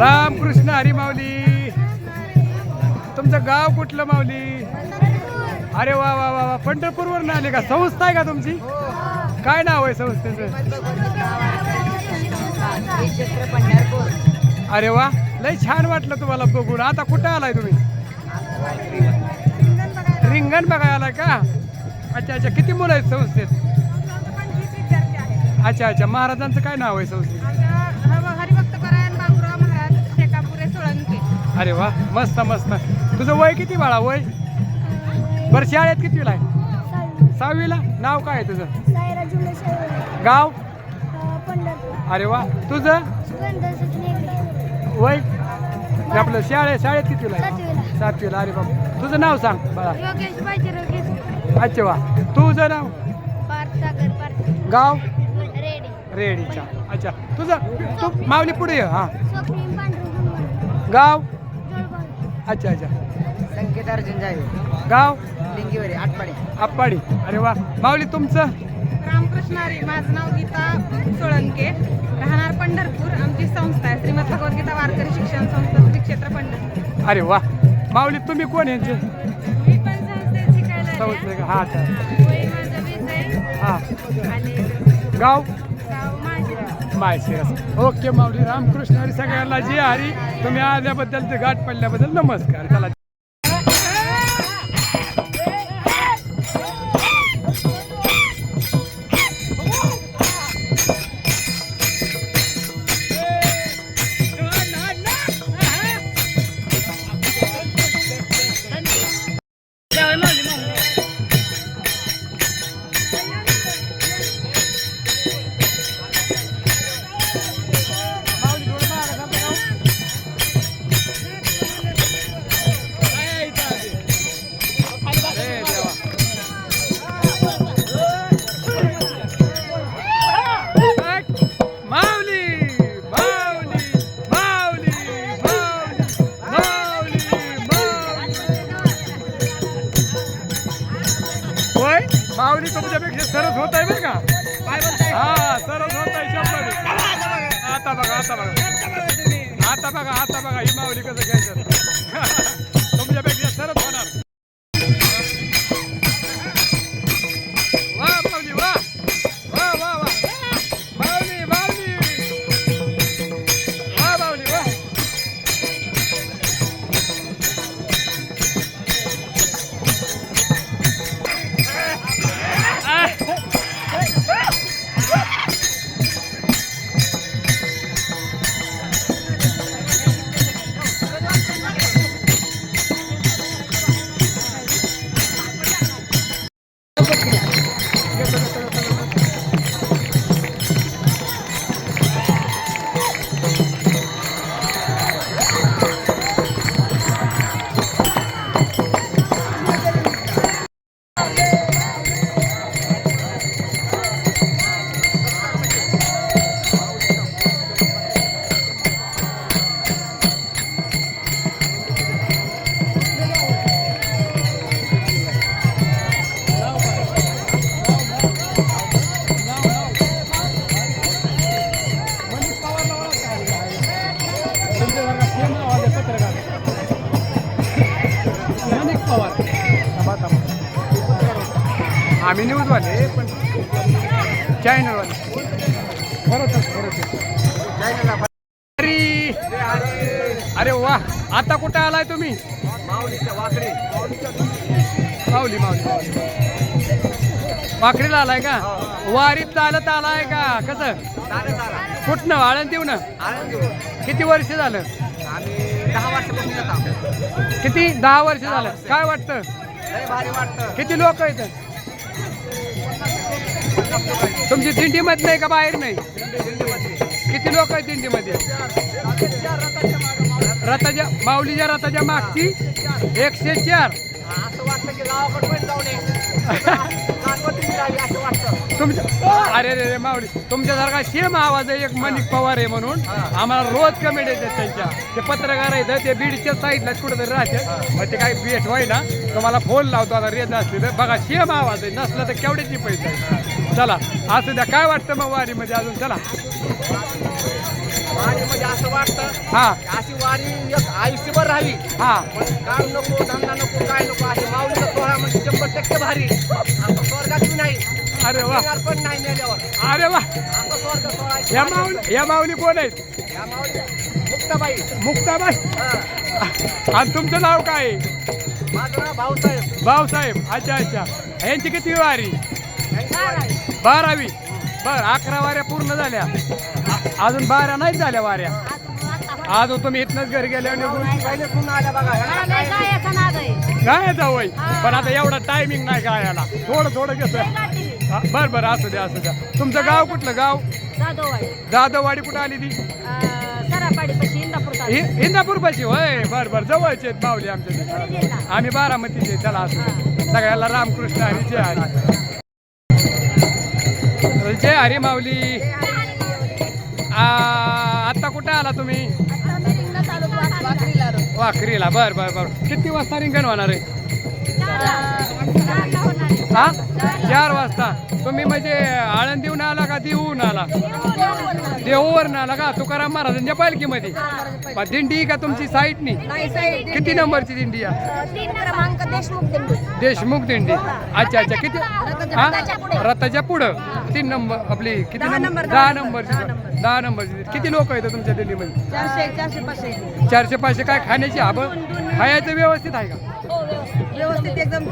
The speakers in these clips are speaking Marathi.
रामकृष्ण हरी माऊली. तुमचं गाव कुठलं माऊली? अरे वा वा वा वा. पंढरपूरवरून आले का? संस्था आहे का तुमची? काय नाव आहे संस्थेचं? अरे वा लय छान वाटलं तुम्हाला बघून. आता कुठं आलाय तुम्ही? रिंगण बघायला आलाय का? अच्छा अच्छा. किती मुलं आहेत संस्थेत? अच्छा अच्छा. महाराजांचं काय नाव आहे संस्थेत? अरे वा मस्त मस्त. तुझं वय किती बाळा वय? बरं शाळेत कितीला आहे? सहावीला? नाव काय आहे तुझं? गाव? अरे वा. तुझं? वय? आपलं शाळेत शाळेत कितीला आहे? सातवीला. अरे बाबा तुझं नाव सांग बाळा. अच्छा वा. तुझं नाव? गाव? रेडी. रेडीचा. अच्छा. तुझं? तू माऊली पुढे ये हां. गाव? अच्छा अच्छा. संकेत अर्जुन जावे गाव? लिंगीवरी आटपाडी. आप्पाडी अरे वा. माऊली तुमचं? रामकृष्ण हरी माझं नाव गीता सोळंके. राहणार पंढरपूर. आमची संस्था आहे. श्रीमद भगवद्गीता वारकरी शिक्षण संस्था श्री क्षेत्र पंढरपूर. अरे वा. माऊली तुम्ही कोण यांचे? मी पण संस्थेत शिकायला संस्थे आली का हां अच्छा. हां. आणि गाव? माळशिरस ओके माऊली रामकृष्ण हरी सगळ्यांना जी हरी. तुम्ही आल्याबद्दल ते गाठ पडल्याबद्दल नमस्कार. चला. अरे वा आता कुठे आलाय तुम्ही? माऊली माऊली वाकडीला आलाय का? वारीत चालत आलाय का? कसं? कुठनं? आळंद देऊ ना किती वर्ष झालं? किती? दहा वर्ष झालं. काय वाटतं वाटतं? किती लोक आहेत? तुमची दिंडीमध्ये नाही का बाहेर नाही? किती लोक आहेत दिंडीमध्ये? रथाच्या माऊलीच्या रथाच्या मागची? एकशे चार. तुमच्या अरे रे रे माऊली तुमच्यासारखा सेम आवाज आहे एक मनिक पवार आहे म्हणून. आम्हाला रोज कमेंट येतात त्यांच्या. ते पत्रकार आहेत ते बीडच्या साईडला कुठेतरी राहते. मग ते काही भेट होय ना तुम्हाला फोन लावतो आता रेज असले तर. बघा सेम आवाज आहे. नसलं तर केवढ्याची पैसे आहे चला असू द्या काय वाटतं मग वारीमध्ये अजून? चला. म्हणजे असं वाटतं हा. अशी वारी एक आयुष्यभर राहावी हा. पण काम नको धंदा नको काय नको अशी माऊलीचा सोहळा म्हणजे शंभर टक्के भारी. आता स्वर्गात बी नाही. अरे वा. येणार पण नाही मेल्यावर. अरे वा. आता स्वर्ग सोहळा आहे. या माऊली या माऊली कोण आहेत? या माऊली मुक्ताबाई. मुक्ताबाई? हा. आणि तुमचं नाव काय? आहे माझं नाव भाऊसाहेब. भाऊसाहेब. अच्छा अच्छा. यांची किती वारी. बारावी. बर अकरा वाऱ्या पूर्ण झाल्या. अजून बारा नाहीच झाल्या वाऱ्या. अजून तुम्ही इथनच घरी गेल्या पहिले आल्या बघा काय काय जावय पण आता एवढा टायमिंग नाही गायला. थोडं थोडं घेतोय बर बर असू द्या असू द्या. तुमचं गाव कुठलं गाव? जाधववाडी. कुठं आली ती? सरापाडीपाशी इंदापूर पाशी होय. बर बर जवळचे आहेत माऊली आमच्या तिथे. आम्ही बारामतीचे चला असू द्या. सगळ्याला रामकृष्ण हरी जय हरी. जय हरी माऊली. आत्ता आता कुठे आला तुम्ही? वाखरीला. बर बर बर. किती वाजता रिंगण होणार आहे. हा? चार वाजता. तुम्ही म्हणजे आळंदीहून आला का देऊन आला? देऊवरून आला का? तुकाराम महाराजांच्या पालखीमध्ये. दिंडी का तुमची साईटनी किती नंबरची दिंडी देशमुख दिंडी. देशमुख दिंडी. अच्छा अच्छा. किती? हा? रथाच्या पुढं. तीन नंबर आपली किती नंबर? दहा नंबरची दहा नंबरची किती लोक आहेत तुमच्या दिल्लीमध्ये? चारशे चारशे पाचशे. चारशे पाचशे काय खाण्याची हब? खायचं व्यवस्थित आहे का? व्यवस्थित एकदम.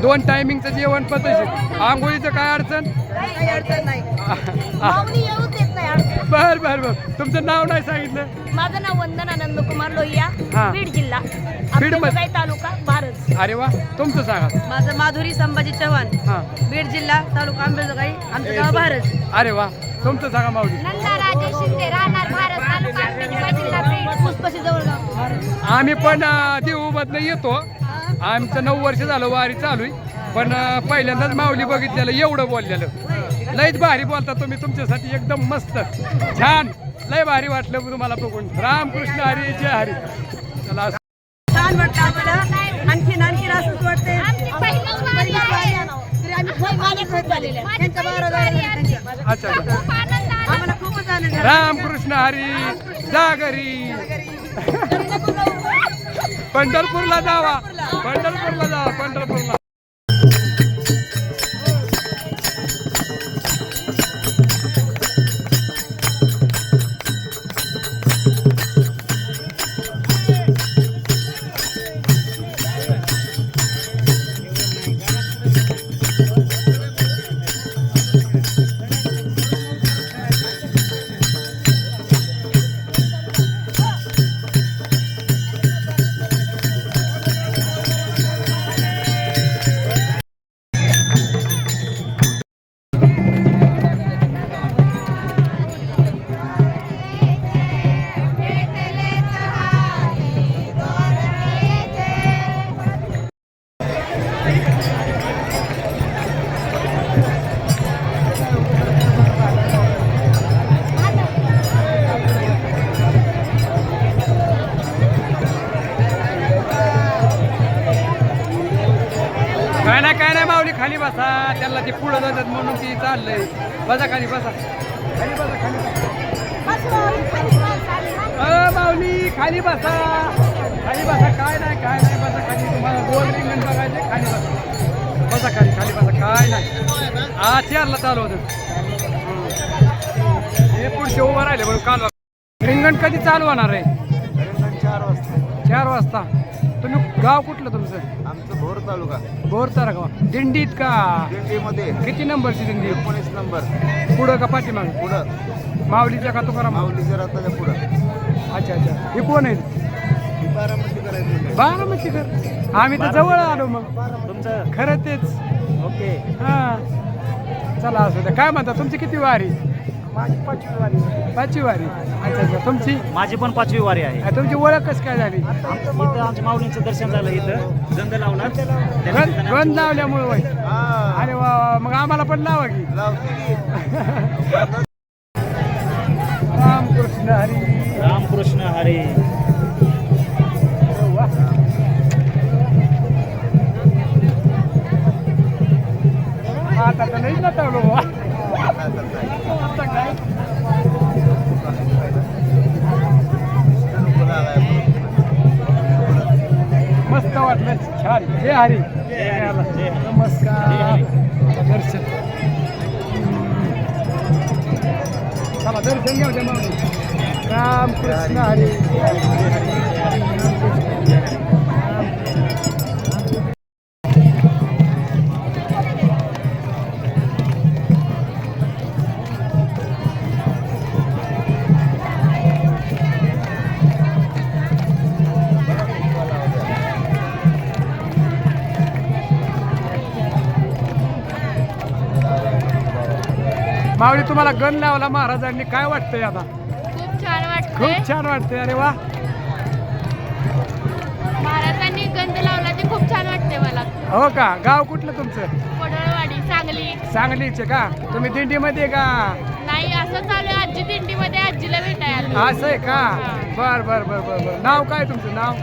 दोन टायमिंगचं जेवण पद्धतशीर आंघोळीचं काय अडचण? काही अडचण नाही. आ- माऊली येऊच देत नाही अडचण. बर बर बर. तुमचं नाव नाही सांगितलं? माझं नाव वंदन आनंद कुमार लोहिया हा. बीड जिल्हा. बीडमध्ये? अक्कलकोट तालुका भारत. अरे वा तुमचं सांगा. माझं माधुरी संभाजी चव्हाण हा. बीड जिल्हा तालुका आंबेजोगाई आमचं गाव भारत. अरे वा तुमचं सांगा माऊली. नंदा राजेश शिंदे राहणार भारत तालुका आंबेजोगाई जिल्हा बीड. पुष्पशी जवळगाव आम्ही पण देऊमधनं येतो. आमचं नऊ वर्ष झालं वारी चालू आहे. पण पहिल्यांदाच माऊली बघितलेलं एवढं बोललेलं. लयच भारी बोलता तुम्ही तुमच्यासाठी एकदम मस्त. छान. लय भारी वाटलं तुम्हाला बघून. रामकृष्ण हरी जय हरी. चला छान वाटतं आम्हाला. आणखीन आणखीन असंच त्यांच्या. अच्छा अच्छा. आम्हाला खूपच आनंद. रामकृष्ण हरी जा घरी. पंढरपूरला जावा. पंढरपूरला जावा पंढरपूरला काय बसा त्याला ती पुढं जातात म्हणून ती चाललंय. बसा खाली बसा. खाली बसा खाली बसा. अ, माऊली खाली बसा. खाली बसा. काय नाही काय नाही बसा खाली. तुम्हाला गोल रिंगण बघायचे खाली बसा. बसा खाली खाली बसा. काय नाही. हा चेअरला चालू होतं. हे. पुढचे उभं राहिले म्हणून काल रिंगण कधी चालू होणार आहे? चार वाजता. चार वाजता. तुम्ही गाव कुठलं तुमचं? आमचं भोर तालुका. बोर गाव दिंडीत का? दिंडीमध्ये. किती नंबरची दिंडी? एकोणीस नंबर. पुढं का पाठीमाग? पुढं. माऊलीच्या का तुकाराम? माऊलीच्या रथाच्या पुढं. अच्छा अच्छा. हे कोण आहे बारामती करायचं बारामती कर. आम्ही तर जवळ आलो मग. तुमचं? खरं तेच. ओके. हा. चला असू द्या. काय म्हणता? तुमची किती वारी? माझी पाचवी वारी. पाचवी वारी. अच्छा अच्छा. तुमची? माझी पण पाचवी वारी आहे. आ, तुमची ओळख कशी काय झाली? इथं आमच्या माऊलींचं दर्शन झालं इथं. गंध लावला. गण लावल्यामुळे वय हा. अरे वा वा, मग आम्हाला पण लावा की. रामकृष्ण हरी. रामकृष्ण हरे. आता तर नाही जाता बुवा. मस्त वाटलं. छान. जय हरी. नमस्कार. दर्शन. चला दर्शन घ्या राम कृष्ण हरी. माऊली तुम्हाला गण लावला महाराजांनी. काय वाटतंय आता? खूप छान वाटते खूप छान वाटतंय. अरे वा. महाराजांनी गंध लावला ते खूप छान वाटते मला. हो का? गाव कुठलं तुमचं? पडळवाडी सांगली. सांगलीचे का? तुम्ही दिंडीमध्ये का? नाही असं चालू आहे. आजी दिंडीमध्ये आजीला भेटायला असं आहे का? बर बर बर बर बर. नाव काय तुमचं? नाव?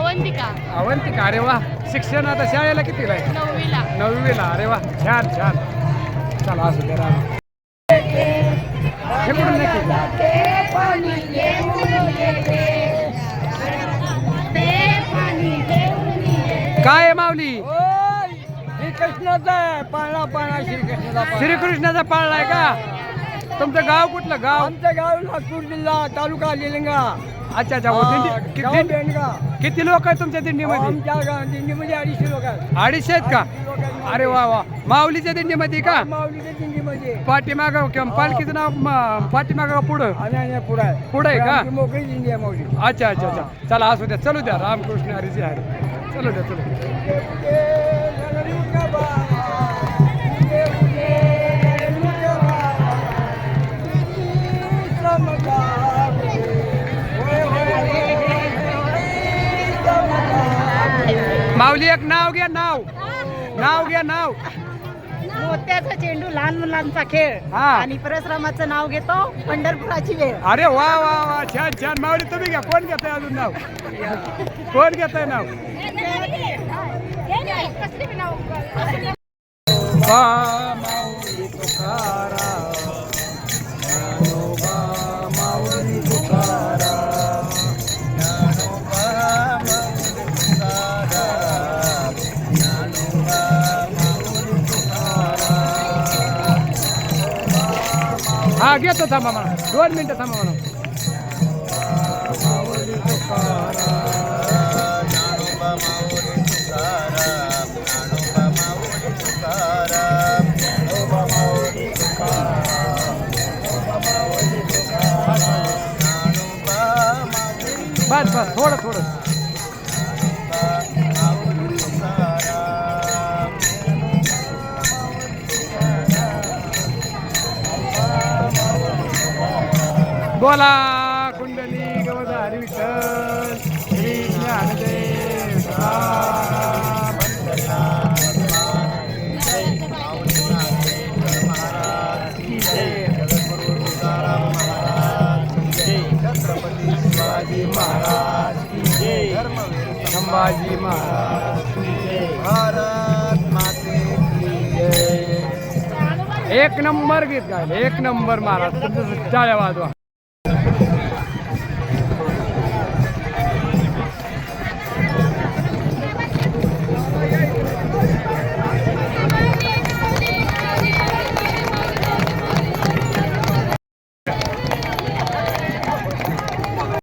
अवंतिका. अवंतिका. अरे वा. शिक्षण आता शाळेला कितीला आहे? नववीला. नववीला. अरे वा. छान छान. चला असू हे काय आहे माऊली? कृष्णाचा पाळणा पाळणा श्रीकृष्णाचा श्रीकृष्णाचा पाळलाय का? तुमचं गाव कुठलं? गाव? आमचं गाव नागपूर जिल्हा तालुका लिलिंगा अच्छा अच्छा. हो, दिंडी- कि- गाव दिंडी- बेंडगा किती लोक आहेत तुमच्या दिंडीमध्ये? आमच्या गाव दिंडीमध्ये अडीचशे लोक आहेत. अडीचशे आहेत का? अरे वा वा. माऊलीच्या दिंडीमध्ये का? माऊलीच्या दिंडीमध्ये. पाठीमाग पालखीचं नाव पाठीमाग पुढं? आणि आणि पुढं आहे. पुढं आहे का? आमची मोकळी दिंडी आहे माऊली. अच्छा अच्छा अच्छा. चला असू द्या. चलू द्या. रामकृष्ण हरीजी हरी चलू द्या चलू द्या. माऊली एक नाव घ्या नाव। नाव घ्या नाव। मोत्याचा चेंडू लहान मुलांचा खेळ. हा. आणि परशुरामाचं नाव घेतो पंढरपुराची वेळ. अरे वा वा वा छान छान. माऊली तुम्ही घ्या. कोण घेताय अजून नाव? कोण घेताय नाव? वा माऊली तुकाराम. हा घेतो थांबा म्हणा दोन मिनटं थांबा म्हणा बस बस थोडं थोडं. बोला कुंडली गवधारी विठ्ठल. श्री ज्ञानदेव छत्रपती शिवाजी महाराज की संभाजी महाराज भारत माते एक नंबर गीत गायले एक नंबर महाराज. तुमचं टाळ्या वाजवा.